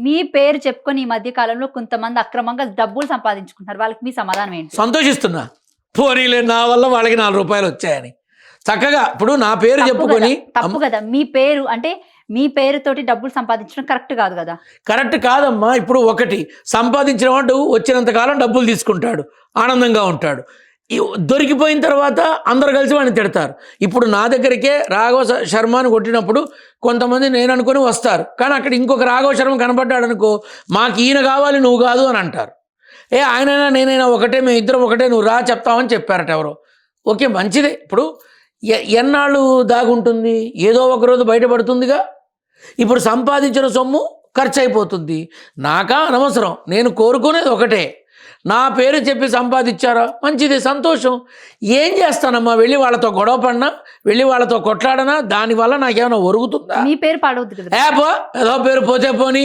మీ పేరు చెప్పుకొని ఈ మధ్య కాలంలో కొంతమంది అక్రమంగా డబ్బులు సంపాదించుకుంటున్నారు. వాళ్ళకి మీ సమాధానం ఏంటి? సంతోషిస్తున్నా. పోనీలే నా వల్ల వాళ్ళకి నాలుగు రూపాయలు వచ్చాయని. చక్కగా ఇప్పుడు నా పేరు చెప్పుకొని తప్పు కదా. మీ పేరు అంటే మీ పేరుతోటి డబ్బులు సంపాదించడం కరెక్ట్ కాదు కదా? కరెక్ట్ కాదమ్మా. ఇప్పుడు ఒకటి సంపాదించిన వాడు వచ్చినంత కాలం డబ్బులు తీసుకుంటాడు. ఆనందంగా ఉంటాడు. దొరికిపోయిన తర్వాత అందరు కలిసి వాడిని తిడతారు. ఇప్పుడు నా దగ్గరికే రాఘవ శర్మను శర్మని కొట్టినప్పుడు కొంతమంది నేను అనుకుని వస్తారు. కానీ అక్కడ ఇంకొక రాఘవ శర్మ కనపడ్డాడు అనుకో మాకు ఈయన కావాలి నువ్వు కాదు అని అంటారు. ఏ ఆయనైనా నేనైనా ఒకటే మేము ఇద్దరం ఒకటే నువ్వు రా చెప్తామని చెప్పారట ఎవరో. ఓకే మంచిదే. ఇప్పుడు ఎ- ఎన్నాళ్ళు దాగుంటుంది? ఏదో ఒక రోజు బయటపడుతుందిగా? ఇప్పుడు సంపాదించిన సొమ్ము ఖర్చు అయిపోతుంది నాకా అనవసరం. నేను కోరుకునేది ఒకటే. నా పేరు చెప్పి సంపాదించారా? మంచిది సంతోషం. ఏం చేస్తానమ్మా? వెళ్ళి వాళ్ళతో గొడవ పడినా? వెళ్ళి వాళ్ళతో కొట్లాడనా? దానివల్ల నాకేమైనా ఒరుగుతుందా? మీ పేరు పాడవద్దు కదా. ఏ పో ఏదో పేరు పోతే పోని.